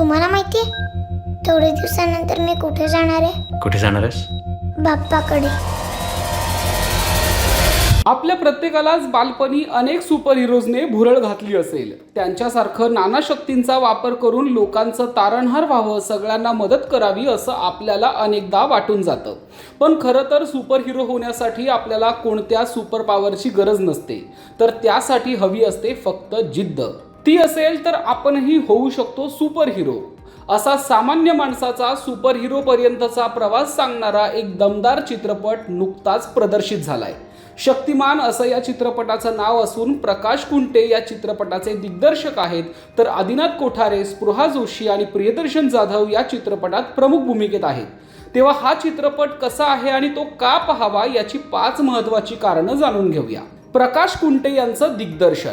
तुम्हाला माहितीये? थोडे दिवसानंतर मी कुठे जाणार आहे? कुठे जाणार आहेस? बाप्पाकडे. आपल्या प्रत्येकालाच बालपणी अनेक सुपर हिरोजने भुरळ घातली असेल. त्यांच्यासारखं नाना शक्तींचा वापर करून लोकांचं तारणहार व्हावं सगळ्यांना मदत करावी असं आपल्याला अनेकदा वाटून जातं. पण खरं तर सुपर हिरो होण्यासाठी आपल्याला कोणत्या सुपर पॉवरची गरज नसते. तर त्यासाठी हवी असते फक्त जिद्द. ती असेल तर आपणही होऊ शकतो सुपर हिरो असा सामान्य माणसाचा सुपर हिरो पर्यंतचा प्रवास सांगणारा एक दमदार चित्रपट नुकताच प्रदर्शित झालाय. शक्तिमान असं या चित्रपटाचं नाव असून प्रकाश कुंटे या चित्रपटाचे दिग्दर्शक आहेत तर आदिनाथ कोठारे स्पृहा जोशी आणि प्रियदर्शन जाधव या चित्रपटात प्रमुख भूमिकेत आहेत. तेव्हा हा चित्रपट कसा आहे आणि तो का पाहावा याची पाच महत्वाची कारणं जाणून घेऊया. प्रकाश कुंटे यांचं दिग्दर्शन.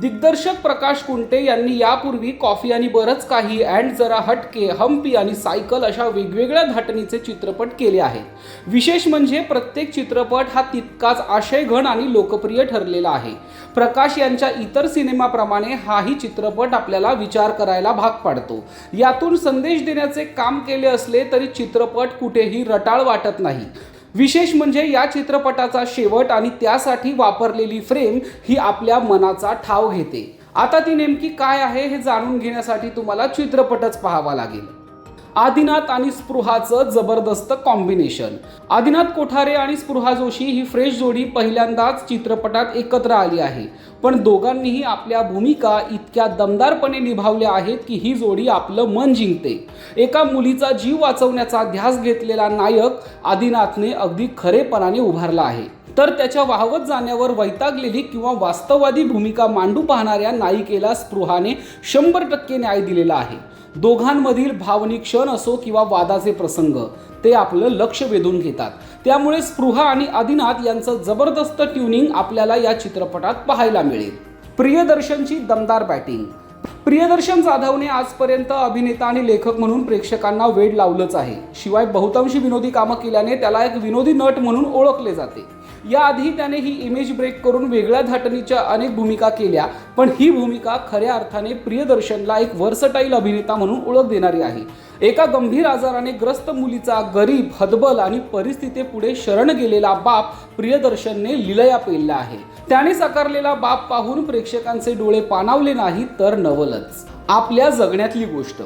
दिग्दर्शक प्रकाश कुंटे यांनी यापूर्वी कॉफी आणि बरंच काही अँड जरा हटके हम्पी आणि सायकल अशा वेगवेगळ्या धाटणीचे चित्रपट केले आहेत. विशेष म्हणजे प्रत्येक चित्रपट हा तितकाच आशयघन आणि लोकप्रिय ठरलेला आहे. प्रकाश यांच्या इतर सिनेमाप्रमाणे हाही चित्रपट आपल्याला विचार करायला भाग पाडतो. यातून संदेश देण्याचे काम केले असले तरी चित्रपट कुठेही रटाळ वाटत नाही. विशेष म्हणजे या चित्रपटाचा शेवट आणि त्यासाठी वापरलेली फ्रेम ही आपल्या मनाचा ठाव घेते. आता ती नेमकी काय आहे हे जाणून घेण्यासाठी तुम्हाला चित्रपटच पाहावा लागेल. आदिनाथ आणि स्पृहाचं जबरदस्त कॉम्बिनेशन आदिनाथ कोठारे आणि स्पृहा जोशी ही फ्रेश जोडी पहिल्यांदाच चित्रपटात एकत्र आली आहे. पण दोघांनीही आपल्या भूमिका इतक्या दमदारपणे निभावल्या आहेत की ही जोडी आपलं मन जिंकते. एका मुलीचा जीव वाचवण्याचा ध्यास घेतलेला नायक आदिनाथने अगदी खरेपणाने उभारला आहे. तर त्याच्या वाहवत जाण्यावर वैतागलेली किंवा वास्तववादी भूमिका मांडू पाहणाऱ्या नायिकेला स्पृहाने शंभर टक्के न्याय दिलेला आहे. दोघांमधील भावनिक क्षण असो किंवा वादाचे प्रसंग ते आपलं लक्ष वेधून घेतात. त्यामुळे स्पृहा आणि आदिनाथ यांचं जबरदस्त ट्युनिंग आपल्याला या चित्रपटात पाहायला मिळेल. प्रियदर्शनची दमदार बॅटिंग. प्रियदर्शन जाधवने आजपर्यंत अभिनेता आणि लेखक म्हणून प्रेक्षकांना वेड लावलंच आहे. शिवाय बहुतांशी विनोदी कामं केल्याने त्याला एक विनोदी नट म्हणून ओळखले जाते. याआधी त्याने ही इमेज ब्रेक करून वेगळ्या धाटणीच्या अनेक भूमिका केल्या पण ही भूमिका खऱ्या अर्थाने प्रियदर्शनला एक वर्सटाईल अभिनेता म्हणून ओळख देणारी आहे. एका गंभीर आजाराने ग्रस्त मुलीचा गरीब हतबल आणि परिस्थिती पुढे शरण गेलेला बाप प्रियदर्शनने लिलया पेलला आहे. त्याने साकारलेला बाप पाहून प्रेक्षकांचे डोळे पाणावले नाही तर नवलच. आपल्या जगण्यातली गोष्ट.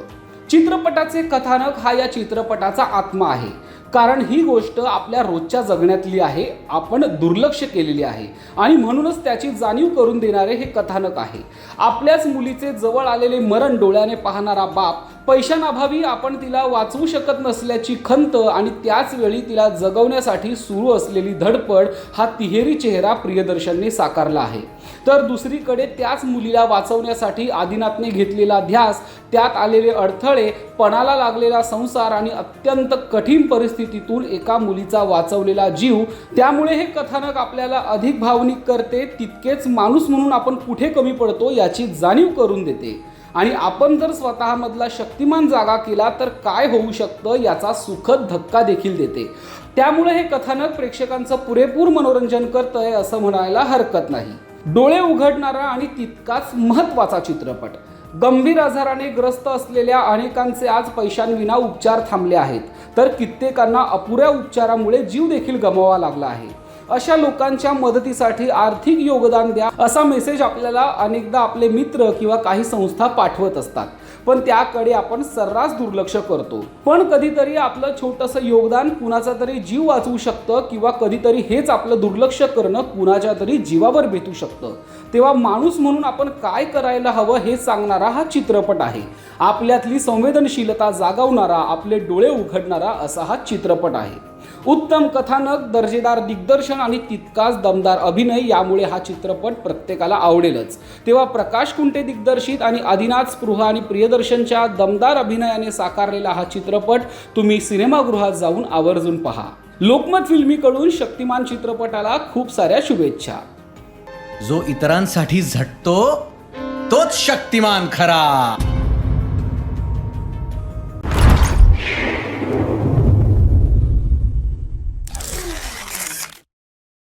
चित्रपटाचे कथानक हा या चित्रपटाचा आत्मा आहे. कारण ही गोष्ट आपल्या रोजच्या जगण्यातली आहे आपण दुर्लक्ष केलेली आहे. आणि म्हणूनच त्याची जाणीव करून देणारे हे कथानक आहे. आपल्याच मुलीचे जवळ आलेले मरण डोळ्याने पाहणारा बाप पैशांअभावी आपण तिला वाचवू शकत नसल्याची खंत आणि त्याच वेळी तिला जगवण्यासाठी सुरू असलेली धडपड हा तिहेरी चेहरा प्रियदर्शनने साकारला आहे. तर दुसरीकडे त्याच मुलीला वाचवण्यासाठी आदिनाथने घेतलेला ध्यास त्यात आलेले अडथळे पणाला लागलेला संसार आणि अत्यंत कठीण परिस्थितीतून एका मुलीचा वाचवलेला जीव त्यामुळे हे कथानक आपल्याला अधिक भावनिक करते तितकेच माणूस म्हणून आपण कुठे कमी पडतो याची जाणीव करून देते. आणि आपण जर स्वतःमधला शक्तिमान जागा केला तर काय होऊ शकतं याचा सुखद धक्का देखील देते. त्यामुळे हे कथानक प्रेक्षकांचं पुरेपूर मनोरंजन करतंय असं म्हणायला हरकत नाही. डोळे उघडणारा आणि तितकाच महत्त्वाचा चित्रपट. गंभीर आजाराने ग्रस्त असलेल्या अनेकांचे आज पैशांविना उपचार थांबले आहेत. तर कित्येकांना अपुऱ्या उपचारामुळे जीव देखील गमवावा लागला आहे. अशा लोकांच्या मदतीसाठी आर्थिक योगदान द्या असा मेसेज आपल्याला अनेकदा आपले मित्र किंवा काही संस्था पाठवत असतात. पण त्याकडे आपण सर्रास दुर्लक्ष करतो. पण कधीतरी आपलं छोटंसं योगदान कुणाचा तरी जीव वाचवू शकतं किंवा कधीतरी हेच आपलं दुर्लक्ष करणं कुणाच्या तरी जीवावर बेतू शकतं. तेव्हा माणूस म्हणून आपण काय करायला हवं हे सांगणारा हा चित्रपट आहे. आपल्यातली संवेदनशीलता जागवणारा आपले डोळे उघडणारा असा हा चित्रपट आहे. उत्तम कथानक दर्जेदार दिग्दर्शन आणि तितकाच दमदार अभिनय यामुळे हा चित्रपट प्रत्येकाला आवडेलच. तेव्हा प्रकाश कुंटे दिग्दर्शित आणि आदिनाथ स्पृहा आणि प्रियदर्शनच्या दमदार अभिनयाने साकारलेला हा चित्रपट तुम्ही सिनेमागृहात जाऊन आवर्जून पहा. लोकमत फिल्मीकडून शक्तिमान चित्रपटाला खूप साऱ्या शुभेच्छा. जो इतरांसाठी झटतो तोच शक्तिमान खरा.